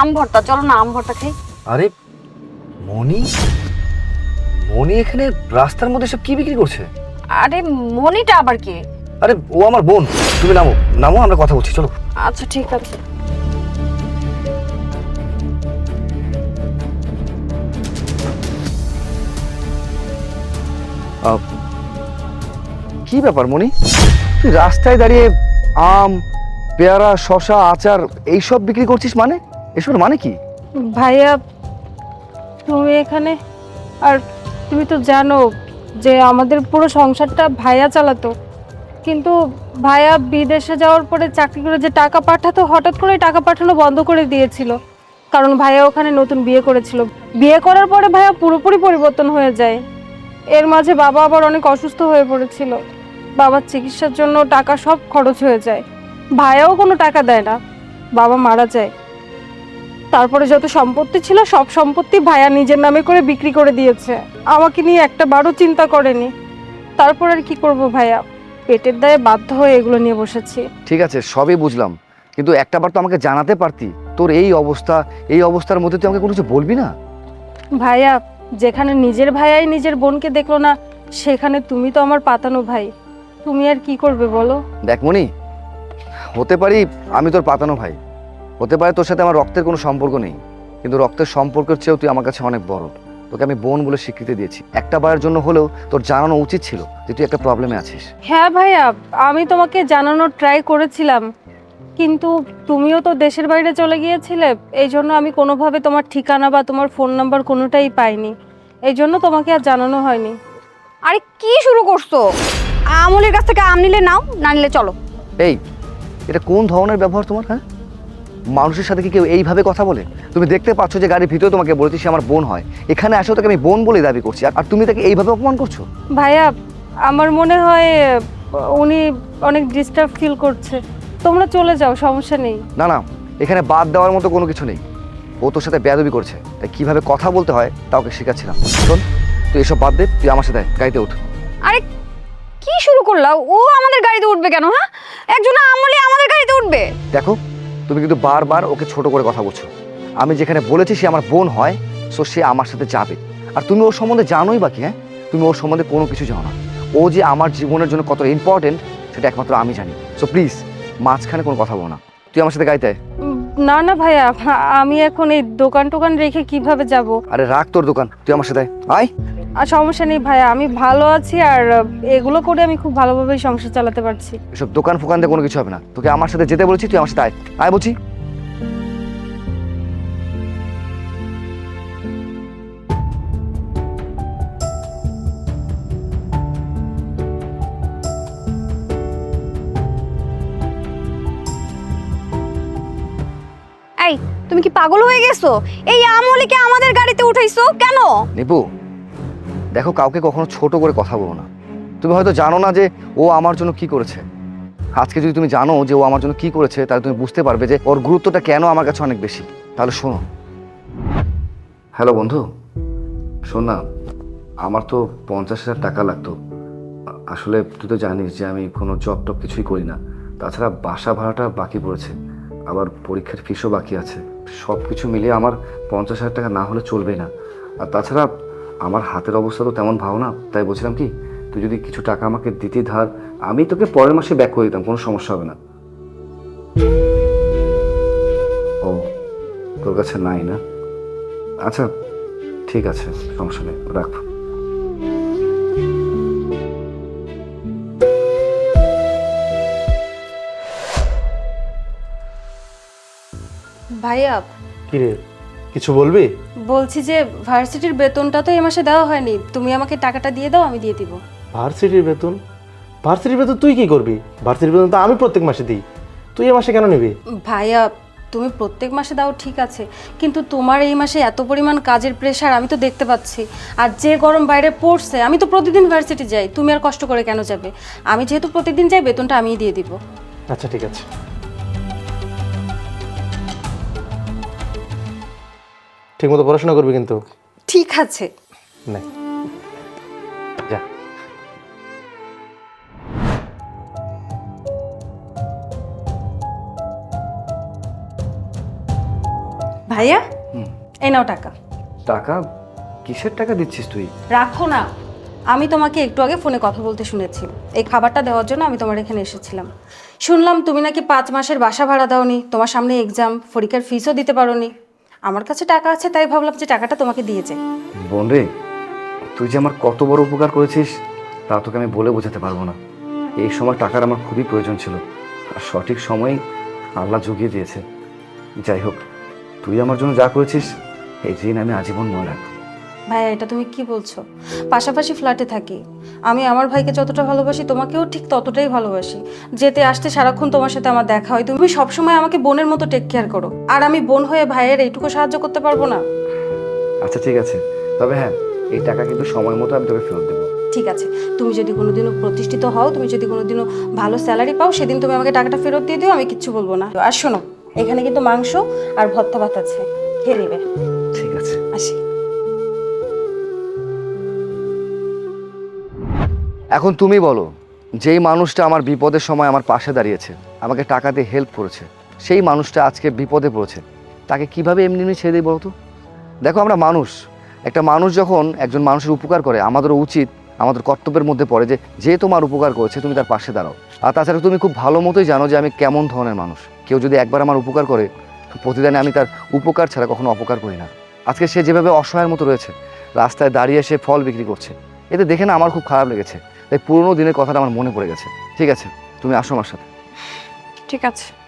আম ভর্তা চলো না আম ভর্তা খাই। আরে মনি মনি এখানে রাস্তার মধ্যে সব কি বিক্রি করছে? আরে মনিটা আবার কে? আরে ও আমার বোন। তুমি নামো নামো আমরা কথা বলছি চলো। আচ্ছা ঠিক আছে। আহ, কি ব্যাপার মনি তুই রাস্তায় দাঁড়িয়ে আম পেয়ারা শশা আচার এইসব বিক্রি করছিস মানে? এসবের মানে কি? ভাইয়া, তুমি এখানে, আর তুমি তো জানো যে আমাদের পুরো সংসারটা ভাইয়া চালাতো। কিন্তু ভাইয়া বিদেশে যাওয়ার পরে চাকরি করে যে টাকা পাঠাতো, হঠাৎ করে টাকা পাঠানো বন্ধ করে দিয়েছিল। কারণ ভাইয়া ওখানে নতুন বিয়ে করেছিল। বিয়ে করার পরে ভাইয়া পুরোপুরি পরিবর্তন হয়ে যায়। এর মাঝে বাবা আবার অনেক অসুস্থ হয়ে পড়েছিল। বাবার চিকিৎসার জন্য টাকা সব খরচ হয়ে যায়। ভাইয়াও কোনো টাকা দেয় না। বাবা মারা যায়। তারপরে যত সম্পত্তি ছিল সব সম্পত্তি ভাইয়া নিজের নামে করে বিক্রি করে দিয়েছে। আমাকে নিয়ে একটা বারও চিন্তা করেনি। তারপর আর কি করব ভাইয়া? পেটের দায়ে বাধ্য হয়ে এগুলো নিয়ে বসেছি। ঠিক আছে সবই বুঝলাম। কিন্তু একটাবার তো আমাকে জানাতে পারতি। তোর এই অবস্থা এই অবস্থার মধ্যে তুই আমাকে কোনো কিছু বলবি না? ভাইয়া যেখানে নিজের ভাইয়াই নিজের বোনকে দেখল না সেখানে তুমি তো আমার পাতানো ভাই। তুমি আর কি করবে বলো? দেখ মনি হতে পারি আমি তোর পাতানো ভাই। হতে পারে তোর সাথে আমার রক্তের কোনো সম্পর্ক নেই কিন্তু রক্তের সম্পর্কের চেয়েও তুই আমার কাছে অনেক বড়। তোকে আমি বোন বলে স্বীকৃতি দিয়েছি। একটা বারের জন্য হলেও তোর জানানো উচিত ছিল যে তুই একটা প্রবলেমে আছিস। হ্যাঁ ভাইয়া আমি তোমাকে জানানোর ট্রাই করেছিলাম কিন্তু তুমিও তো দেশের বাইরে চলে গিয়েছিলে এই জন্য আমি কোনোভাবে তোমার ঠিকানা বা তোমার ফোন নাম্বার কোনোটাই পাইনি। এই জন্য তোমাকে আর জানানো হয়নি। আরে কি শুরু করছ? আমলের কাছ থেকে আম নিলে নাও না নিলে চলো। এই এটা কোন ধরনের ব্যবহার তোমার হ্যাঁ? মানুষের সাথে কি কেউ এইভাবে কথা বলে? তুমি দেখতে পাচ্ছ যে গাড়ির ভিতরে তোমাকে বলেছি সে আমার বোন হয়। এখানে আসো তাকে আমি বোন বলে দাবি করছি। আর- তুমি তাকে এইভাবে অপমান করছ? ভাইয়া আমার মনে হয় উনি অনেক ডিস্টার্ব ফিল করছে। তোমরা চলে যাও সমস্যা নেই। না না এখানে বাদ দেওয়ার মতো কোনো কিছু নেই। ও তোর সাথে বেয়াদবি করছে। তাই কীভাবে কথা বলতে হয় তা ওকে শেখাচ্ছিলাম। শোন তুই এসব বাদ দে তুই আমার সাথে গাড়িতে উঠ। আরে কি শুরু করলা? ও আমাদের গাড়িতে উঠবে কেন হ্যাঁ? একজন আমলে আমাদের গাড়িতে উঠবে। দেখো তুমি কিন্তু বারবার ওকে ছোট করে কথা বলছো। আমি যেখানে বলেছি সে আমার বোন হয় সো সে আমার সাথে যাবে। আর তুমি ওর সম্বন্ধে জানোই বাকি হ্যাঁ? তুমি ওর সম্বন্ধে কোনো কিছু জানো না। ও যে আমার জীবনের জন্য কত ইম্পর্টেন্ট সেটা একমাত্র আমি জানি। সো প্লিজ মাঝখানে কোনো কথা বলো না। তুই আমার সাথে গাইতে না না ভাইয়া আমি এখন এই দোকান টোকান রেখে কীভাবে যাব? আরে রাখ তোর দোকান তুই আমার সাথে আয়। আর সমস্যা নেই ভাইয়া আমি ভালো আছি আর এগুলো করে আমি খুব ভালোভাবেই সংসার চালাতে পারছি। এসব দোকান ফোকান দিয়ে কোনো কিছু হবে না। তোকে আমার সাথে যেতে বলছি তুই আমার সাথে আয়। আয় বলছি। তুমি কি পাগল হয়ে গেছো? এই আমলিকে আমাদের গাড়িতে উঠাইছো? কেন? নিপু, দেখো কাউকে কখনো ছোট করে কথা বলো না। তুমি হয়তো জানো না যে ও আমার জন্য কি করেছে। আজকে যদি তুমি জানো যে ও আমার জন্য কি করেছে, তাহলে তুমি বুঝতে পারবে যে ওর গুরুত্বটা কেন আমার কাছে অনেক বেশি। তাহলে শোনো। হ্যালো বন্ধু, শোন না, আমার তো পঞ্চাশ হাজার টাকা লাগতো। আসলে তুই তো জানিস যে আমি কোনো জব টব কিছুই করি না। তাছাড়া বাসা ভাড়াটা বাকি পড়েছে। আবার পরীক্ষার ফিসও বাকি আছে। সব কিছু মিলিয়ে আমার পঞ্চাশ হাজার টাকা না হলে চলবে না। আর তাছাড়া আমার হাতের অবস্থা তো তেমন ভালো না, তাই বলছিলাম কি, তুই যদি কিছু টাকা আমাকে দিতি ধার, আমি তোকে পরের মাসে ব্যাক করে দিতাম, কোনো সমস্যা হবে না। ও, তোর কাছে নাই না? আচ্ছা ঠিক আছে, সমস্যা নেই রাখ ভাইয়া। কিরে কিছু বলবি? বলছি যে ভার্সিটির বেতনটা তো এই মাসে দেওয়া হয়নি। তুমি আমাকে টাকাটা দিয়ে দাও আমি দিয়ে দিব। ভার্সিটির বেতন? ভার্সিটির বেতন তুই কি করবি? ভার্সিটির বেতন তো আমি প্রত্যেক মাসে দিই। তুই এ মাসে কেন নিবি? ভাইয়া তুমি প্রত্যেক মাসে দাও ঠিক আছে। কিন্তু তোমার এই মাসে এত পরিমাণ কাজের প্রেশার আমি তো দেখতে পাচ্ছি। আর যে গরম বাইরে পড়ছে আমি তো প্রতিদিন ভার্সিটি যাই। তুমি আর কষ্ট করে কেন যাবে? আমি যেহেতু প্রতিদিন যাই বেতনটা আমিই দিয়ে দিব। আচ্ছা ঠিক আছে। ঠিক মতো পড়াশোনা করবি কিন্তু? ঠিক আছে। না। যা। ভাইয়া। এই নাও টাকা। টাকা? কিসের টাকা দিচ্ছিস তুই? রাখো না। আমি তোমাকে একটু আগে ফোনে কথা বলতে শুনেছি। এই খাবারটা দেওয়ার জন্য আমি তোমার এখানে এসেছিলাম। শুনলাম তুমি নাকি পাঁচ মাসের বাসা ভাড়া দাওনি। তোমার সামনে এক্সাম পরীক্ষার ফিসও দিতে পারোনি। আমার কাছে টাকা আছে, তাই ভাবলাম যে টাকাটা তোমাকে দিয়েছে বোন রে, তুই যে আমার কত বড় উপকার করেছিস, তা তোকে আমি বলে বোঝাতে পারব না। এই সময় টাকার আমার খুবই প্রয়োজন ছিল, আর সঠিক সময়ে আল্লাহ জুগিয়ে দিয়েছে। যাই হোক, তুই আমার জন্য যা করেছিস, এই ঋণ আমি আজীবন মনে রাখব। ভাইয়া এটা তুমি কি বলছো? পাশাপাশি ফ্ল্যাটে থাকি। আমি আমার ভাইকে যতটা ভালোবাসি তোমাকেও ঠিক ততটাই ভালোবাসি। যেতে আসতে সারাক্ষণ তোমার সাথে আমার দেখা হয়। তুমি সবসময় আমাকে বোনের মতো টেক কেয়ার করো। আর আমি বোন হয়ে ভাইয়ের এইটুকু সাহায্য করতে পারব না। আচ্ছা ঠিক আছে। তবে হ্যাঁ এই টাকা কিন্তু সময় মতো আমি তোকে ফেরত দেবো। ঠিক আছে। তুমি যদি কোনোদিনও প্রতিষ্ঠিত হও তুমি যদি কোনোদিনও ভালো স্যালারি পাও সেদিন তুমি আমাকে টাকাটা ফেরত দিয়ে দিও আমি কিচ্ছু বলব না। আর শোনো এখানে কিন্তু মাংস আর ভর্তা ভাত আছে। খেয়ে নেবে। ঠিক আছে। আসি। এখন তুমি বলো, যেই মানুষটা আমার বিপদের সময় আমার পাশে দাঁড়িয়েছে, আমাকে টাকা দিয়ে হেল্প করেছে, সেই মানুষটা আজকে বিপদে পড়েছে, তাকে কীভাবে এমনি এমনি ছেড়ে দিই বলো তো? দেখো আমরা মানুষ, একটা মানুষ যখন একজন মানুষের উপকার করে, আমাদেরও উচিত, আমাদের কর্তব্যের মধ্যে পড়ে যে যে তোমার উপকার করেছে তুমি তার পাশে দাঁড়াও। আর তাছাড়া তুমি খুব ভালো মতোই জানো যে আমি কেমন ধরনের মানুষ। কেউ যদি একবার আমার উপকার করে, প্রতিদিনে আমি তার উপকার ছাড়া কখনো অপকার করি না। আজকে সে যেভাবে অসহায়ের মতো রয়েছে, রাস্তায় দাঁড়িয়ে সে ফল বিক্রি করছে, এতে দেখে না আমার খুব খারাপ লেগেছে। তাই পুরোনো দিনের কথাটা আমার মনে পড়ে গেছে। ঠিক আছে, তুমি আসো আমার সাথে। ঠিক আছে।